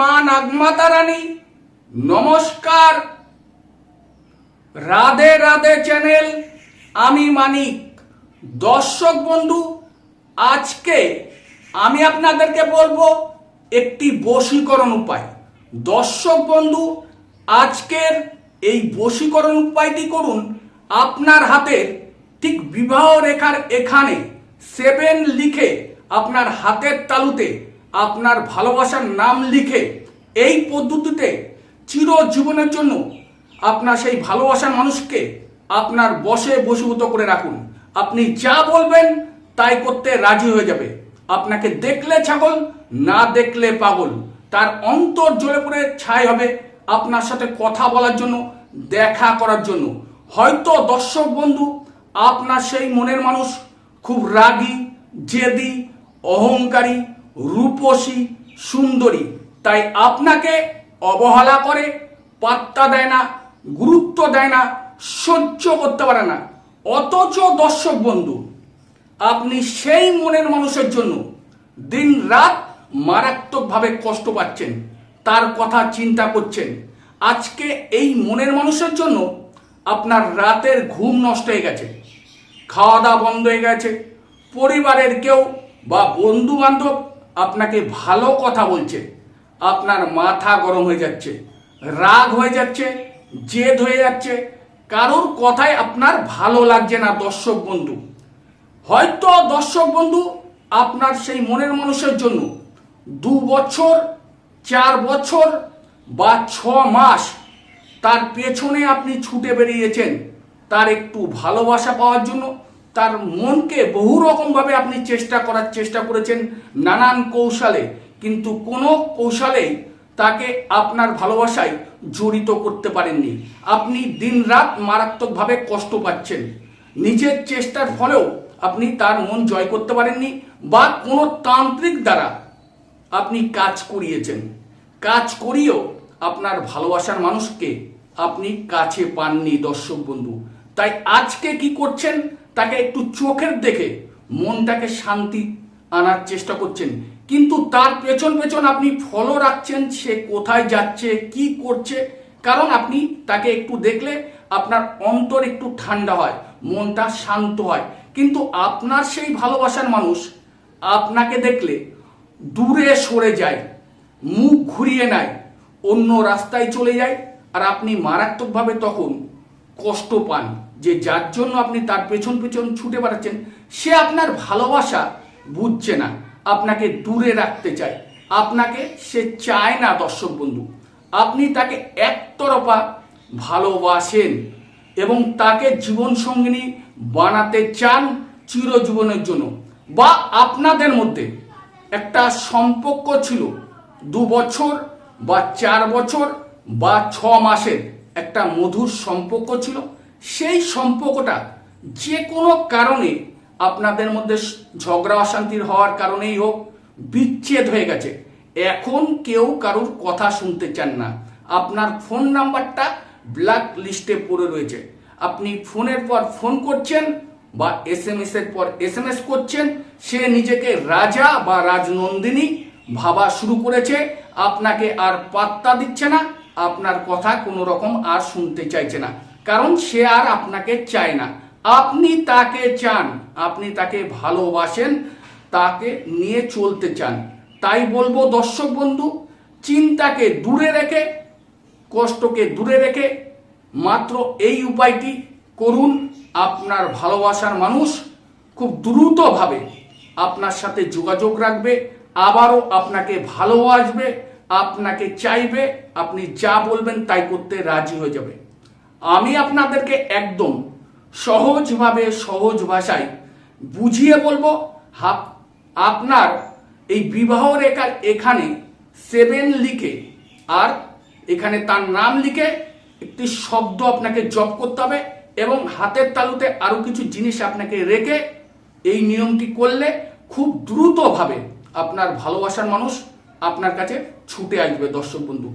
মা নাগমাতা রানী নমস্কার। রাধে রাধে চ্যানেল, আমি মানিক। দর্শক বন্ধু, আজকে আমি আপনাদেরকে বলব একটি বশীকরণ উপায়। দর্শক বন্ধু, আজকের এই বশীকরণ উপায়টি করুন। আপনার হাতের ঠিক বিবাহ রেখার এখানে সেভেন লিখে আপনার হাতের তালুতে আপনার ভালোবাসার নাম লিখে এই পদ্ধতিতে চিরজীবনের জন্য আপনার সেই ভালোবাসার মানুষকে আপনার বসে বসীভূত করে রাখুন। আপনি যা বলবেন তাই করতে রাজি হয়ে যাবে। আপনাকে দেখলে ছাগল, না দেখলে পাগল। তার অন্তর জ্বলে পড়ে ছাই হবে আপনার সাথে কথা বলার জন্য, দেখা করার জন্য। হয়তো দর্শক বন্ধু, আপনার সেই মনের মানুষ খুব রাগী, জেদি, অহংকারী রূপসী, সুন্দরী। তাই আপনাকে অবহেলা করে, পাত্তা দেয় না, গুরুত্ব দেয় না, সহ্য করতে পারে না। অথচ দর্শক বন্ধু, আপনি সেই মনের মানুষের জন্য দিন রাত মারাত্মকভাবে কষ্ট পাচ্ছেন, তার কথা চিন্তা করছেন। আজকে এই মনের মানুষের জন্য আপনার রাতের ঘুম নষ্ট হয়ে গেছে খাওয়া দাওয়া বন্ধ হয়ে গেছে, পরিবারের কেউ বা বন্ধু বান্ধব আপনাকে ভালো কথা বলছে। আপনার মাথা গরম হয়ে যাচ্ছে, রাগ হয়ে যাচ্ছে, জেদ হয়ে যাচ্ছে। কারোর কথায় আপনার ভালো লাগছে না, দর্শক বন্ধু। হয়তো দর্শক বন্ধু, আপনার সেই মনের মানুষের জন্য দু বছর, চার বছর বা ছ মাস তার পেছনে আপনি ছুটে বেরিয়েছেন, তার একটু ভালোবাসা পাওয়ার জন্য তার মনকে বহু রকমভাবে আপনি চেষ্টা করার চেষ্টা করেছেন নানান কৌশলে, কিন্তু কোনো কৌশলেই তাকে আপনার ভালোবাসায় জড়িত করতে পারেননি। আপনি দিন দিনরাত মারাত্মকভাবে কষ্ট পাচ্ছেন। নিজের চেষ্টার ফলেও আপনি তার মন জয় করতে পারেননি বা কোনো তান্ত্রিক দ্বারা আপনি কাজ করিয়েছেন। কাজ করিয়েও আপনার ভালোবাসার মানুষকে আপনি কাছে পাননি, দর্শক বন্ধু। তাই আজকে কি করছেন? তাকে একটু চোখের দেখে মনটাকে শান্তি আনার চেষ্টা করছেন। কিন্তু তার পেছন পেছন আপনি ফলো রাখছেন, সে কোথায় যাচ্ছে, কি করছে? কারণ আপনি তাকে একটু দেখলে আপনার অন্তর একটু ঠান্ডা হয়, মনটা শান্ত হয়। কিন্তু আপনার সেই ভালোবাসার মানুষ আপনাকে দেখলে দূরে সরে যায়, মুখ ঘুরিয়ে নেয়, অন্য রাস্তায় চলে যায়, আর আপনি মারাত্মকভাবে তখন কষ্ট পান। যে যার জন্য আপনি তার পেছন পেছন ছুটে বেড়াচ্ছেন, সে আপনার ভালোবাসা বুঝছে না। আপনাকে দূরে রাখতে চায়। আপনাকে সে চায় না, দর্শক বন্ধু। আপনি তাকে একতরফা ভালোবাসেন এবং তাকে জীবন সঙ্গিনী বানাতে চান চিরজীবনের জন্য। বা আপনাদের মধ্যে একটা সম্পর্ক ছিল, দু বছর বা চার বছর বা ছ মাসের একটা মধুর সম্পর্ক ছিল সেই সম্পর্কটা যে কোনো কারণে আপনাদের মধ্যে ঝগড়া অশান্তির হওয়ার কারণেই হোক, বিচ্ছেদ হয়ে গেছে। এখন কেউ কারুর কথা শুনতে চান না। আপনার ফোন নাম্বারটা ব্ল্যাক লিস্টে পড়ে রয়েছে। আপনি ফোনের পর ফোন করছেন বা এস এম এস এর পর এস এম এস করছেন, সে নিজেকে রাজা বা রাজনন্দিনী ভাবা শুরু করেছে। আপনাকে আর পাত্তা দিচ্ছে না। আপনার কথা কোনো রকম আর শুনতে চাইছে না। কারণ সে আর আপনাকে চায় না। আপনি তাকে চান, আপনি তাকে ভালোবাসেন, তাকে নিয়ে চলতে চান। তাই বলব, দর্শক বন্ধু, চিন্তাকে দূরে রেখে, কষ্টকে দূরে রেখে মাত্র এই উপায়টি করুন। আপনার ভালোবাসার মানুষ খুব দ্রুতভাবে আপনার সাথে যোগাযোগ রাখবে, আবারও আপনাকে ভালোবাসবে, আপনাকে চাইবে, আপনি যা বলবেন তাই করতে রাজি হয়ে যাবে। আমি আপনাদেরকে একদম সহজভাবে সহজ ভাষায় বুঝিয়ে বলব আপনার এই বিবাহ রেখার এখানে সেভেন লিখে আর এখানে তার নাম লিখে একটি শব্দ আপনাকে জপ করতে হবে এবং হাতের তালুতে আরও কিছু জিনিস আপনাকে রেখে এই নিয়মটি করলে খুব দ্রুতভাবে আপনার ভালোবাসার মানুষ আপনার কাছে ছুটে আসবে, দর্শক বন্ধু।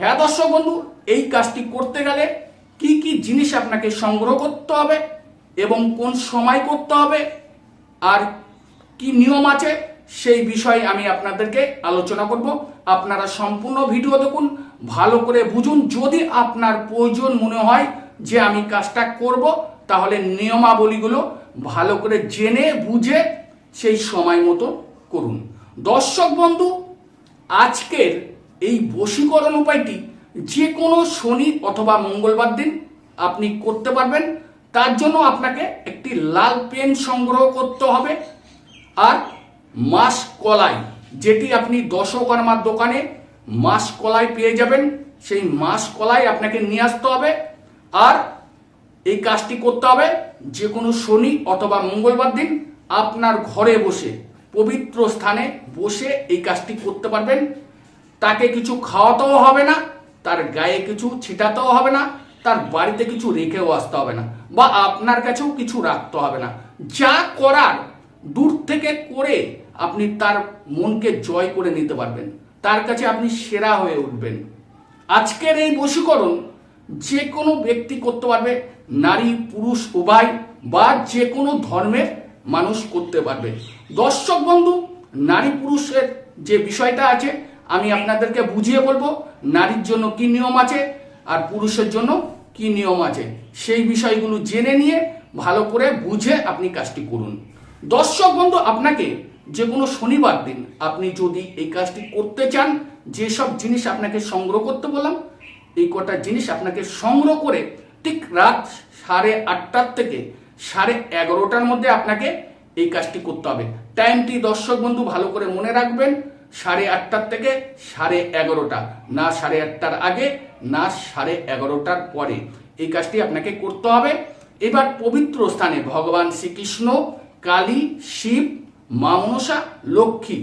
হ্যাঁ দর্শক বন্ধু, এই কাজটি করতে গেলে কি কি জিনিস আপনাকে সংগ্রহ করতে হবে এবং কোন সময় করতে হবে আর কি নিয়ম আছে সেই বিষয়ে আমি আপনাদেরকে আলোচনা করব। আপনারা সম্পূর্ণ ভিডিও দেখুন, ভালো করে বুঝুন। যদি আপনার প্রয়োজন মনে হয় যে আমি কাজটা করব, তাহলে নিয়মাবলীগুলো ভালো করে জেনে বুঝে সেই সময় মতো করুন। দর্শক বন্ধু, আজকের এই বশীকরণ উপায়টি যে কোনো শনি অথবা মঙ্গলবার দিন আপনি করতে পারবেন। তার জন্য আপনাকে একটি লাল পেন সংগ্রহ করতে হবে আর মাস কলাই, যেটি আপনি দশকর্মার দোকানে মাস কলাই পেয়ে যাবেন। সেই মাস কলাই আপনাকে নিয়ে আসতে হবে আর এই কাজটি করতে হবে যে কোনো শনি অথবা মঙ্গলবার দিন আপনার ঘরে বসে, পবিত্র স্থানে বসে এই কাজটি করতে পারবেন। তাকে কিছু খাওয়াতেও হবে না, তার গায়ে কিছু ছিটাতেও হবে না, তার বাড়িতে কিছু রেখেও আসতে হবে না বা আপনার কাছেও কিছু রাখতে হবে না। যা করার দূর থেকে করে আপনি তার মনকে জয় করে নিতে পারবেন। তার কাছে আপনি সেরা হয়ে উঠবেন। আজকের এই বশীকরণ যে কোনো ব্যক্তি করতে পারবে, নারী, পুরুষ, উভয় বা যে কোনো ধর্মের মানুষ করতে পারবে। দর্শক বন্ধু নারী পুরুষের যে বিষয়টা আছে আমি আপনাদেরকে বুঝিয়ে বলব, নারীর জন্য কি নিয়ম আছে আর পুরুষের জন্য কি নিয়ম আছে। সেই বিষয়গুলো জেনে নিয়ে ভালো করে বুঝে আপনি কাজটি করুন। দর্শক বন্ধু, আপনাকে যে কোনো শনিবার দিন আপনি যদি এই কাজটি করতে চান, যেসব জিনিস আপনাকে সংগ্রহ করতে বললাম, এই কটা জিনিস আপনাকে সংগ্রহ করে ঠিক রাত সাড়ে আটটার থেকে সাড়ে এগারোটার মধ্যে আপনাকে এই কাজটি করতে হবে। টাইমটি দর্শক বন্ধু ভালো করে মনে রাখবেন। সাড়ে আটটার থেকে সাড়ে এগারোটা। না সাড়ে আটটার আগে, না সাড়ে এগারোটার পরে। এই কাজটি আপনাকে করতে হবে। এবার পবিত্র স্থানে ভগবান শ্রীকৃষ্ণ, কালী, শিব, মা মনসা, লক্ষ্মী,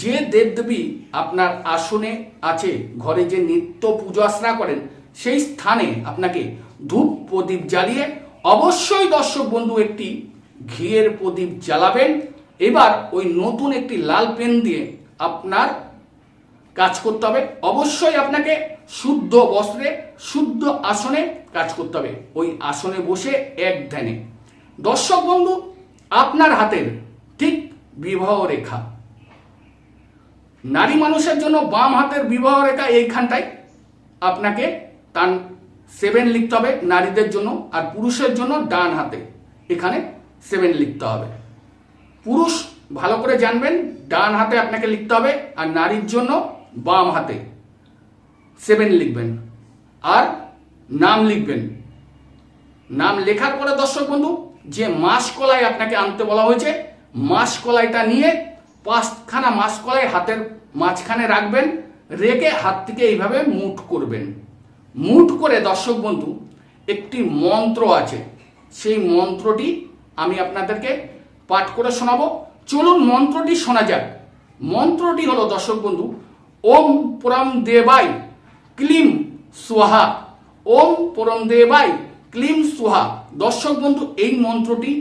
যে দেবদেবী আপনার আসনে আছে, ঘরে যে নিত্য পুজো আশ্রা করেন, সেই স্থানে আপনাকে ধূপ প্রদীপ জ্বালিয়ে অবশ্যই দর্শক বন্ধু একটি ঘিয়ের প্রদীপ জ্বালাবেন। এবার ওই নতুন একটি লাল পেন দিয়ে আপনার কাজ করতে হবে। অবশ্যই আপনাকে শুদ্ধ বস্ত্রে, শুদ্ধ আসনে কাজ করতে হবে। ওই আসনে বসে এক ধ্যানে। দর্শক বন্ধু, আপনার হাতের ঠিক বিবাহ রেখা। নারী মানুষের জন্য বাম হাতের বিবাহ রেখা এইখানটায় আপনাকে তার সেভেন লিখতে হবে নারীদের জন্য আর পুরুষের জন্য ডান হাতে। এখানে সেভেন লিখতে হবে। পুরুষ ভালো করে জানবেন, ডান হাতে আপনাকে লিখতে হবে, আর নারীর জন্য বাম হাতে। সেভেন লিখবেন, আর নাম লিখবেন। নাম লেখার পরে দর্শক বন্ধু, যে মাস কলাই আপনাকে আনতে বলা হয়েছে মাস কলাইটা নিয়ে পাঁচখানা মাস কলাই হাতের মাঝখানে রাখবেন, রেখে হাত থেকে এইভাবে মুঠ করবেন। মুঠ করে দর্শক বন্ধু, একটি মন্ত্র আছে। সেই মন্ত্রটি আমি আপনাদেরকে পাঠ করে শোনাবো। চলুন মন্ত্রটি শোনা যাক। মন্ত্রটি হলো, দর্শক বন্ধু, ওম পরম দেবাই ক্লিম সুহা। ওম পরম দেবাই ক্লিম সুহা। দর্শক বন্ধু, এই মন্ত্রটি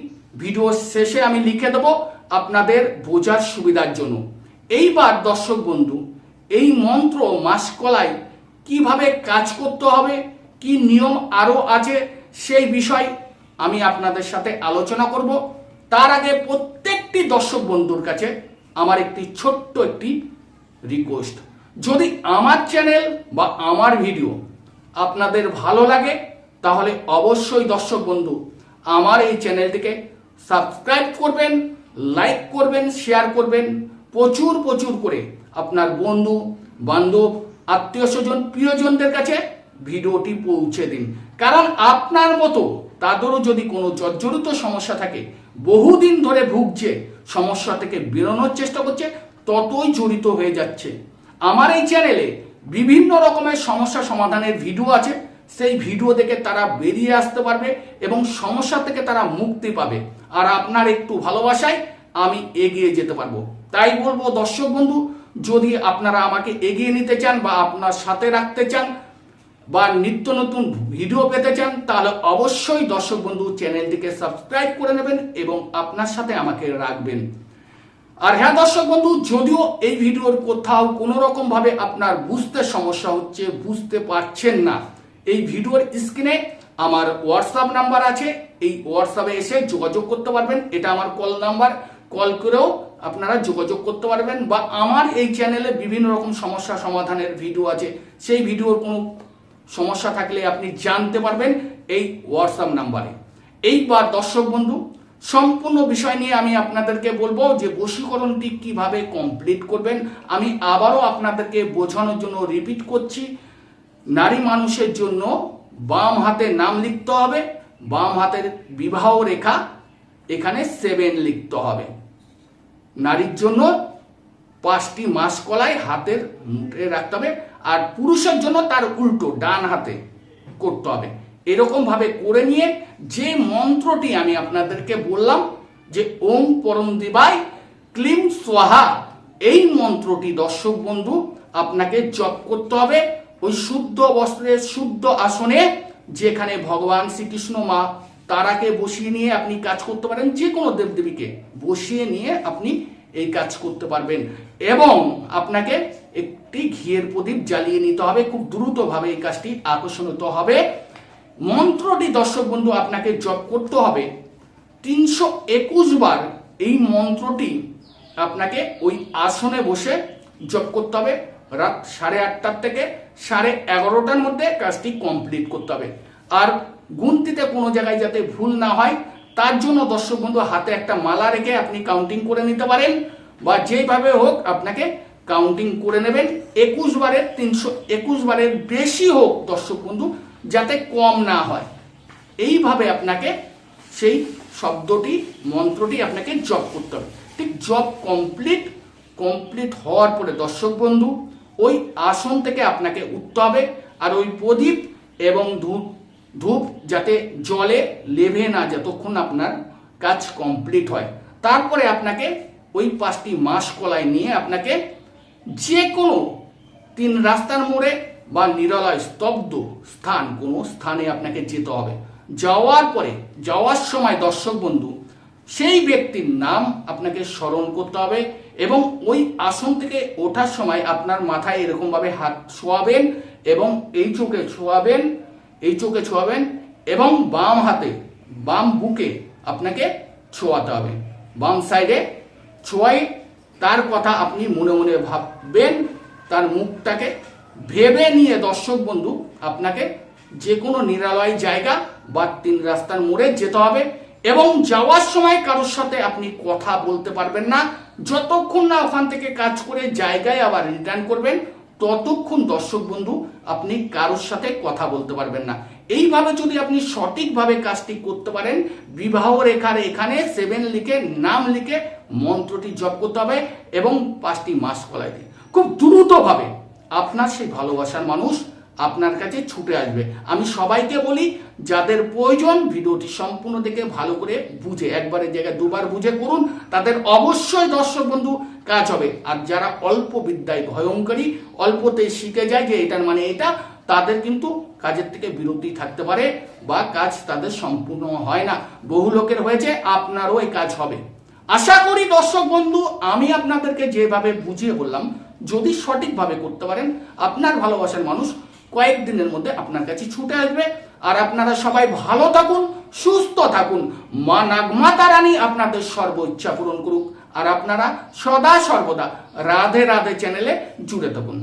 ভিডিও শেষে আমি লিখে দেব আপনাদের বোঝার সুবিধার জন্য। এইবার, দর্শক বন্ধু, এই মন্ত্র মাসকলায় কীভাবে কাজ করতে হবে, কি নিয়ম আরও আছে, সেই বিষয় আমি আপনাদের সাথে আলোচনা করব। তার আগে প্রত্যেকটি দর্শক বন্ধুর কাছে আমার একটি ছোট্ট একটি রিকোয়েস্ট যদি আমার চ্যানেল বা আমার ভিডিও আপনাদের ভালো লাগে, তাহলে অবশ্যই দর্শক বন্ধু, আমার এই চ্যানেলটিকে সাবস্ক্রাইব করবেন লাইক করবেন শেয়ার করবেন। প্রচুর প্রচুর করে আপনার বন্ধু, বান্ধব, আত্মীয় স্বজন, প্রিয়জনদের কাছে ভিডিওটি পৌঁছে দিন। কারণ আপনার মতো তাদেরও যদি কোনো জর্জরিত সমস্যা থাকে, বহুদিন ধরে ভুগছে, সমস্যা থেকে বেরোনোর চেষ্টা করছে, ততই জড়িত হয়ে যাচ্ছে। আমার এই চ্যানেলে বিভিন্ন রকমের সমস্যা সমাধানের ভিডিও আছে, সেই ভিডিও দেখে তারা বেরিয়ে আসতে পারবে এবং সমস্যা থেকে তারা মুক্তি পাবে। আর আপনার একটু ভালোবাসায় আমি এগিয়ে যেতে পারব। তাই বলব, দর্শক বন্ধু, যদি আপনারা আমাকে এগিয়ে নিতে চান বা আপনার সাথে রাখতে চান বা নিত্য নতুন ভিডিও পেতে চান, তাহলে অবশ্যই দর্শক বন্ধু চ্যানেলটিকে সাবস্ক্রাইব করে নেবেন এবং আপনার সাথে আমাকে রাখবেন। আর হ্যাঁ দর্শক বন্ধু, যদিও এই ভিডিওর কোথাও কোনো রকম ভাবে আপনার বুঝতে সমস্যা হচ্ছে, বুঝতে পারছেন না, এই ভিডিওর স্ক্রিনে আমার হোয়াটসঅ্যাপ নাম্বার আছে, এই হোয়াটসঅ্যাপে এসে যোগাযোগ করতে পারবেন, এটা আমার কল নাম্বার কল করেও আপনারা যোগাযোগ করতে পারবেন, বা আমার এই চ্যানেলে বিভিন্ন রকম সমস্যা সমাধানের ভিডিও আছে, সেই ভিডিওর কোনো সমস্যা থাকলে আপনি জানতে পারবেন এই হোয়াটসঅ্যাপ নাম্বারে। এইবার দর্শক বন্ধু, সম্পূর্ণ বিষয় নিয়ে আমি আপনাদেরকে বলব যে বশীকরণটি কীভাবে কমপ্লিট করবেন, আমি আবারও আপনাদেরকে বোঝানোর জন্য রিপিট করছি। নারী মানুষের জন্য বাম হাতে নাম লিখতে হবে, বাম হাতের বিবাহ রেখা এখানে সেভেন লিখতে হবে। নারীর জন্য পাঁচটি মাস কলাই হাতের মুঠে রাখতে হবে আর পুরুষের জন্য তার উল্টো, ডান হাতে করতে হবে। এরকম ভাবে করে নিয়ে যে মন্ত্রটি আমি আপনাদেরকে বললাম যে ওম পরম দিবাই ক্লিম সোহা এই মন্ত্রটি দর্শক বন্ধু আপনাকে জপ করতে হবে ওই শুদ্ধ বস্ত্রের শুদ্ধ আসনে যেখানে ভগবান শ্রীকৃষ্ণ মা তারাকে বসিয়ে নিয়ে আপনি কাজ করতে পারেন যে কোনো দেবদেবীকে বসিয়ে নিয়ে আপনি এই কাজ করতে পারবেন। এবং আপনাকে একটি ঘিয়ের প্রদীপ জ্বালিয়ে নিতে হবে, খুব দ্রুতভাবে এই কাজটি আকর্ষণীয় হবে। মন্ত্রটি, দর্শক বন্ধু, আপনাকে জপ করতে হবে। তিনশো একুশ বার এই মন্ত্রটি আপনাকে ওই আসনে বসে জপ করতে হবে। রাত সাড়ে আটটার থেকে সাড়ে এগারোটার মধ্যে কাজটি কমপ্লিট করতে হবে। আর গুনতিতে কোনো জায়গায় যাতে ভুল না হয়, তার জন্য দর্শক বন্ধু, হাতে একটা মালা রেখে আপনি কাউন্টিং করে নিতে পারেন। বা যেভাবে হোক আপনাকে কাউন্টিং করে নেবেন। একুশ বারের তিনশো, একুশ বারের বেশি হোক দর্শক বন্ধু, যাতে কম না হয়। এইভাবে আপনাকে সেই শব্দটি, মন্ত্রটি আপনাকে জব করতে হবে। ঠিক জব কমপ্লিট কমপ্লিট হওয়ার পরে দর্শক বন্ধু, ওই আসন থেকে আপনাকে উঠতে হবে আর ওই প্রদীপ এবং ধূপ ধূপ যাতে জলে লেভে না যতক্ষণ আপনার কাজ কমপ্লিট হয়। তারপরে আপনাকে ওই পাঁচটি মাস কলাই নিয়ে আপনাকে যে কোনো তিন রাস্তার মোড়ে বা নিরালয় স্তব্ধ স্থান, কোনো স্থানে আপনাকে যেতে হবে। যাওয়ার পরে, যাওয়ার সময় দর্শক বন্ধু, সেই ব্যক্তির নাম আপনাকে স্মরণ করতে হবে এবং ওই আসন থেকে ওঠার সময় আপনার মাথায় এরকমভাবে হাত ছোঁয়াবেন এবং এই চোখে ছোঁয়াবেন এই চোখে ছোঁয়াবেন এবং বাম হাতে, বাম বুকে আপনাকে ছোঁয়াতে হবে। বাম সাইডে ছোঁয়াই তার কথা আপনি মনে মনে ভাববেন, তার মুখটাকে ভেবে নিয়ে দর্শক বন্ধু, আপনাকে যে কোনো নিরালয় জায়গা বা তিন রাস্তার মোড়ে যেতে হবে এবং যাওয়ার সময় কারোর সাথে আপনি কথা বলতে পারবেন না। যতক্ষণ না ওখান থেকে কাজ করে জায়গায় আবার রিটার্ন করবেন, ততক্ষণ দর্শক বন্ধু, আপনি কারোর সাথে কথা বলতে পারবেন না। এইভাবে যদি আপনি সঠিকভাবে কাজটি করতে পারেন, বিবাহ রেখার এখানে সেভেন লিখে, নাম লিখে মন্ত্রটি জপ করতে হবে এবং পাঁচটি মাস কলাই দিয়ে খুব দ্রুতভাবে আপনার সেই ভালোবাসার মানুষ আপনার কাছে ছুটে আসবে। আমি সবাইকে বলি, যাদের প্রয়োজন ভিডিওটি সম্পূর্ণ দেখে ভালো করে বুঝে একবারের জায়গায় দুবার বুঝে করুন, তাদের অবশ্যই দর্শক বন্ধু কাজ হবে। আর যারা অল্প বিদ্যায় ভয়ঙ্করী, অল্পতেই শিখে যায় যে এটার মানে এটা তাদের কিন্তু কাজের থেকে বিরতি থাকতে পারে বা কাজ তাদের সম্পূর্ণ হয় না। বহু লোকের হয়েছে, আপনারও এই কাজ হবে। আশা করি দর্শক বন্ধু, আমি আপনাদেরকে যেভাবে বুঝিয়ে বললাম, যদি সঠিকভাবে করতে পারেন, আপনার ভালোবাসার মানুষ কয়েকদিনের মধ্যে আপনার কাছে ছুটে আসবে। আর আপনারা সবাই ভালো থাকুন, সুস্থ থাকুন। মা নাগমাতা রানী আপনাদের সর্ব ইচ্ছা পূরণ করুক। আর আপনারা সদা সর্বদা রাধে রাধে চ্যানেলে জুড়ে থাকুন।